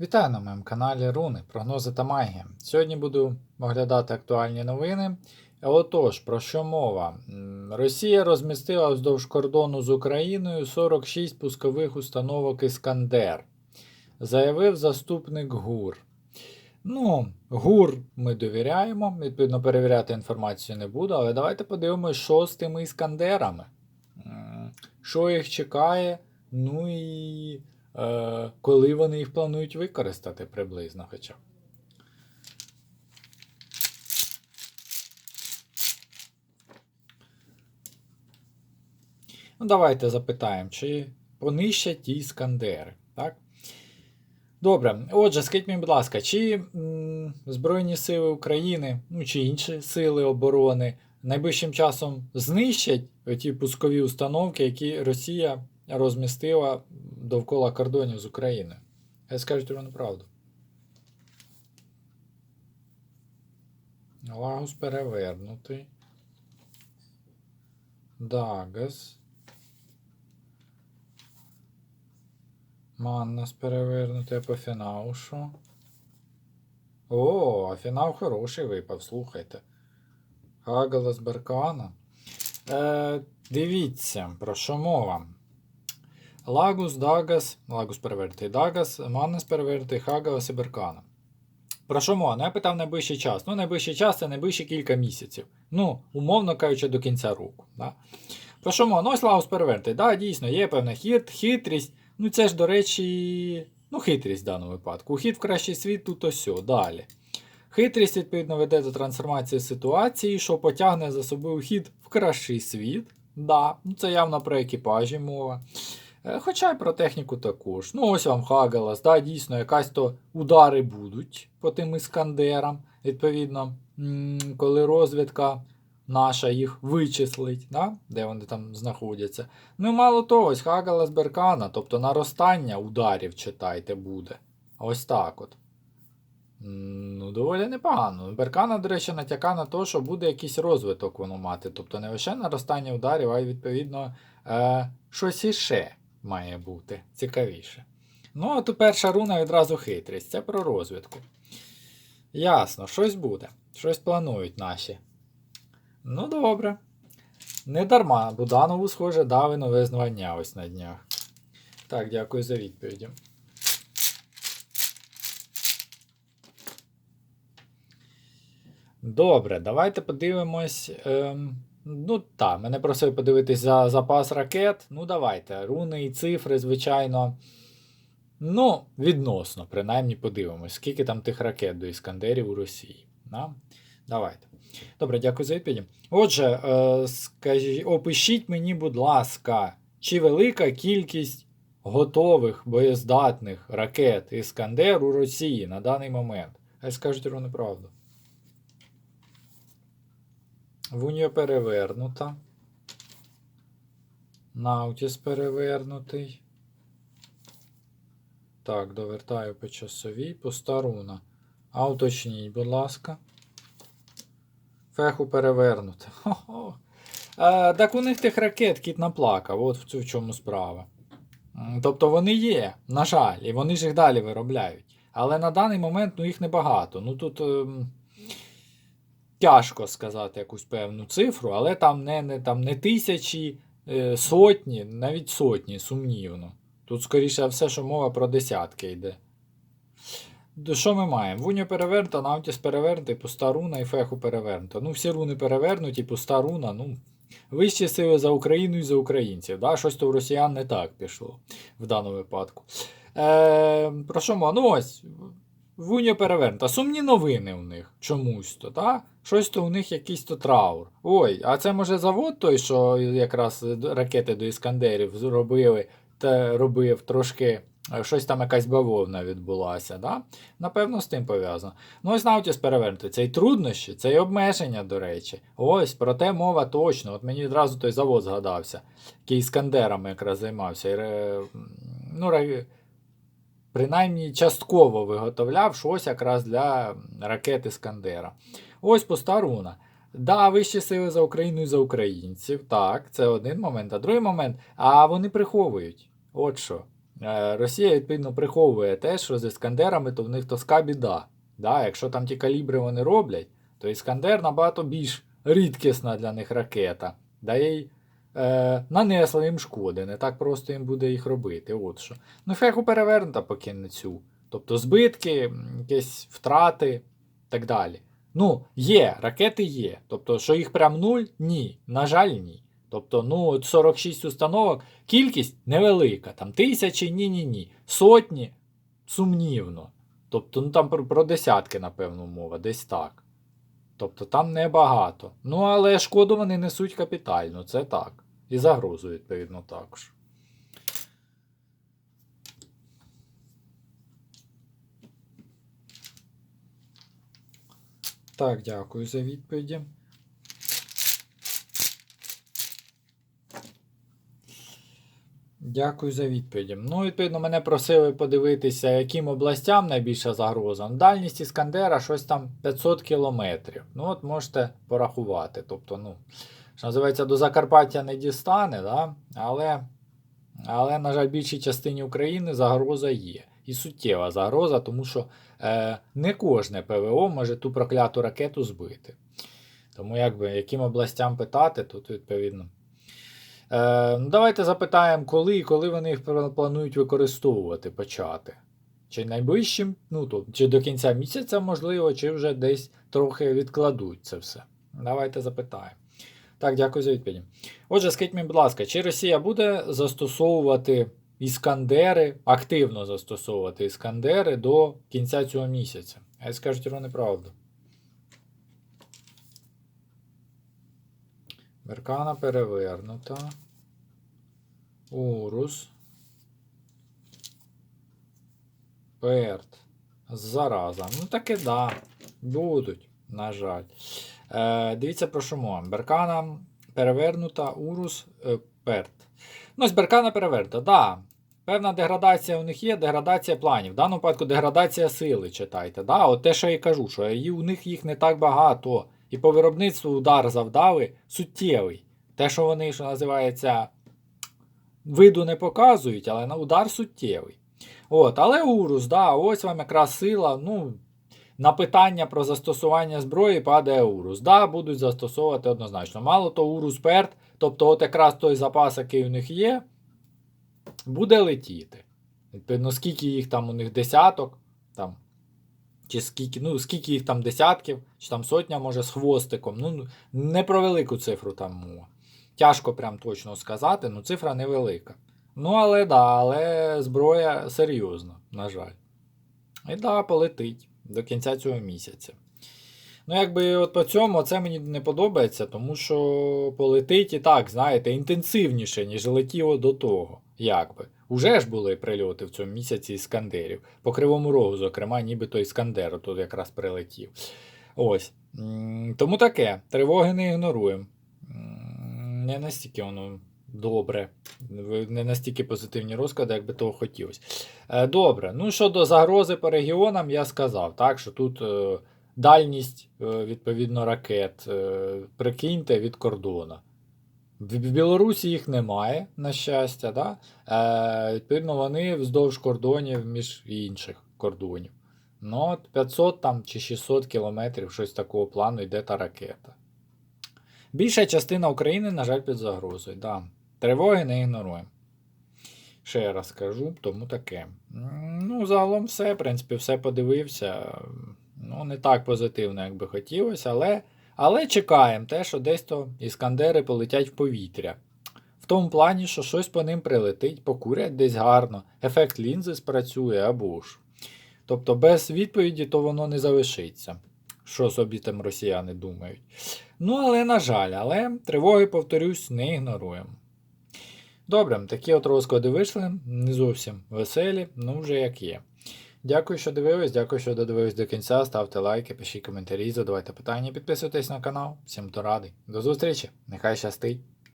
Вітаю на моєму каналі Руни, прогнози та магія. Сьогодні буду оглядати актуальні новини. Отож, про що мова? Росія розмістила вздовж кордону з Україною 46 пускових установок Іскандер, заявив заступник ГУР. Ну, ГУР ми довіряємо, відповідно, перевіряти інформацію не буду, але давайте подивимось, що з тими іскандерами. Що їх чекає, ну і коли вони їх планують використати приблизно хоча. Ну, давайте запитаємо, чи понищать ті іскандери, так? Добре, отже, скажіть мені, будь ласка, чи м, Збройні Сили України, ну чи інші сили оборони найближчим часом знищать ті пускові установки, які Росія розмістила довкола кордонів з Україною? Я скажу вам правду. Лагус перевернутий. Дагас. Маннас перевернутий, по фіналу що? О, а фінал хороший випав, слухайте. Хагалас Беркана. Е, дивіться, про що мова. Лагус, Дагас, Лагус перевертий Дагас, Маннес перевертий Хагалас і Беркана. Про що мова? Ну, я питав найближчий час. Ну, найближчий час це найближчі кілька місяців. Ну, умовно кажучи, до кінця року. Да? Про що мова? Ну, ось Лагус перевертий. Да, дійсно, є певна хит, хитрість. Ну, це ж, до речі, ну, хитрість в даному випадку. Ухід в кращий світ тут ось. Далі. Хитрість, відповідно, веде до трансформації ситуації, що потягне за собою ухід в кращий світ. Да, ну це явно про екіпажі мова. Е, Хоча й про техніку також. Ну, ось вам Хагалас, да, дійсно, якась то удари будуть по тим іскандерам. Відповідно, коли розвідка наша їх вичислить, да, де вони там знаходяться. Ну, і мало того, ось Хагалас Беркана, тобто наростання ударів, читайте, буде. Ось так от. Ну, доволі непогано. Беркана, до речі, натяка на те, що буде якийсь розвиток воно мати. Тобто не лише наростання ударів, а й відповідно е, щось іще має бути цікавіше. Ну, а тут перша руна відразу хитрість. Це про розвідку. Ясно, щось буде. Щось планують наші. Ну, добре. Не дарма. Буданову, схоже, дали нове звання ось на днях. Так, дякую за відповіді. Добре, давайте подивимось. Ем, ну так, мене просили подивитись за запас ракет. Ну, давайте. Руни і цифри, звичайно. Ну, відносно, принаймні подивимось, скільки там тих ракет до Іскандерів у Росії. Да? Давайте. Добре, дякую за відповіді. Отже, е, скажіть, опишіть мені, будь ласка, чи велика кількість готових боєздатних ракет Іскандер у Росії на даний момент? Хай скажуть ровно правду. Вуньо перевернута. Наутіс перевернутий. Так, довертаю по часовій. Пуста руна. А уточніть, будь ласка. Феху перевернути. Хо-хо. А, так у них тих ракет кіт наплакав, от в цю в чому справа. Тобто вони є, на жаль, і вони ж їх далі виробляють. Але на даний момент ну, їх небагато. Ну тут ем, тяжко сказати якусь певну цифру, але там не, не, там не тисячі, е, сотні, навіть сотні, сумнівно. Тут, скоріше все, що мова про десятки йде. Що ми маємо? Вуньо перевернута, Наутіс перевернутий, пуста руна і феху перевернута. Ну, всі руни перевернуті, пуста руна, ну. Вищі сили за Україну і за українців. Да? Щось то у росіян не так пішло в даному випадку. Е, про що мова? Ну ось. Вуньо перевернута. Сумні новини у них чомусь то, так? Щось то у них якийсь то траур. Ой, а це може завод той, що якраз ракети до Іскандерів зробили, та робив трошки. е, Щось там якась бавовна відбулася, да? Напевно, з тим пов'язано. Ну, ось Наутіс перевернути. Це і труднощі, це і обмеження, до речі. Ось, про те мова точно. От мені відразу той завод згадався, який іскандерами якраз займався. І, ну, принаймні частково виготовляв щось якраз для ракет Іскандера. Ось пуста руна. Да, вищі сили за Україну і за українців. Так, це один момент. А другий момент, а вони приховують. От що. Е, Росія, відповідно, приховує те, що з іскандерами, то в них тоска біда. Да? Якщо там ті калібри вони роблять, то іскандер набагато більш рідкісна для них ракета. Да їй е, нанесла їм шкоди, не так просто їм буде їх робити. От що. Ну, феху перевернута поки не цю. Тобто збитки, якісь втрати так далі. Ну, є, ракети є. Тобто, що їх прям нуль? Ні. На жаль, ні. Тобто, ну, 46 установок, кількість невелика, там тисячі, ні-ні-ні. Сотні сумнівно. Тобто, ну там про, про десятки, напевно, мова, десь так. Тобто там небагато. Ну, але шкоду вони несуть капітально, це так. І загрозу, відповідно, також. Так, дякую за відповіді. Дякую за відповіді. Ну, відповідно, мене просили подивитися, яким областям найбільша загроза. Ну, Дальність Іскандера щось там 500 кілометрів. Ну, от можете порахувати. Тобто, ну, що називається, до Закарпаття не дістане, да? але, але, на жаль, більшій частині України загроза є. І суттєва загроза, тому що е, не кожне ПВО може ту прокляту ракету збити. Тому, якби, яким областям питати, тут відповідно. Е, ну, давайте запитаємо, коли і коли вони їх планують використовувати, почати. Чи найближчим, ну, то, чи до кінця місяця, можливо, чи вже десь трохи відкладуть це все. Давайте запитаємо. Так, дякую за відповідь. Отже, скажіть мені, будь ласка, чи Росія буде застосовувати іскандери, активно застосовувати іскандери до кінця цього місяця? А скажуть про неправду. Беркана перевернута. Урус. Перт. Зараза. Ну таки да. Будуть, на жаль. Е, дивіться про що мова. Беркана перевернута, урус, е, перт. Ну, ось Беркана перевернута, да. Певна деградація у них є, деградація планів. В даному випадку деградація сили читайте. Да? От те, що я і кажу, що у них їх не так багато. І по виробництву удар завдали суттєвий. Те, що вони, що називається, виду не показують, але на удар суттєвий. От, але Урус, да, ось вам якраз сила. ну, На питання про застосування зброї падає Урус. Да, будуть застосовувати однозначно. Мало то Урус Перт, тобто от якраз той запас, який у них є, буде летіти. Відповідно, скільки їх там у них десяток, там, чи скільки, ну, скільки їх там десятків, чи там сотня, може, з хвостиком. Ну, не про велику цифру там мова. Тяжко прям точно сказати, ну цифра невелика. Ну, але да, але зброя серйозна, на жаль. І да, полетить до кінця цього місяця. Ну, якби от по цьому це мені не подобається, тому що полетить і так, знаєте, інтенсивніше, ніж летіло до того. Якби. Уже ж були прильоти в цьому місяці іскандерів. По Кривому Рогу, зокрема, нібито іскандер тут якраз прилетів. Ось. Тому таке. Тривоги не ігноруємо. Не настільки воно добре. Не настільки позитивні розклади, як би того хотілося. Е, Добре. Ну, щодо загрози по регіонам, я сказав, так, що тут е, дальність, е, відповідно, ракет, прикиньте, від кордона. В Білорусі їх немає, на щастя, да? е, відповідно, вони вздовж кордонів між інших кордонів. Ну, от 500 там, чи 600 кілометрів, щось такого плану йде та ракета. Більша частина України, на жаль, під загрозою. Да. Тривоги не ігноруємо. Ще раз кажу, тому таке. Ну, загалом все, в принципі, все подивився. Ну, не так позитивно, як би хотілося, але, але чекаємо те, що десь то іскандери полетять в повітря. В тому плані, що щось по ним прилетить, покурять десь гарно, ефект лінзи спрацює або ж. Тобто без відповіді то воно не залишиться. Що собі там росіяни думають. Ну, але, на жаль, але тривоги, повторюсь, не ігноруємо. Добре, такі от розклади вийшли, не зовсім веселі, ну вже як є. Дякую, що дивились, дякую, що додивились до кінця. Ставте лайки, пишіть коментарі, задавайте питання, підписуйтесь на канал. Всім то радий. До зустрічі, нехай щастить!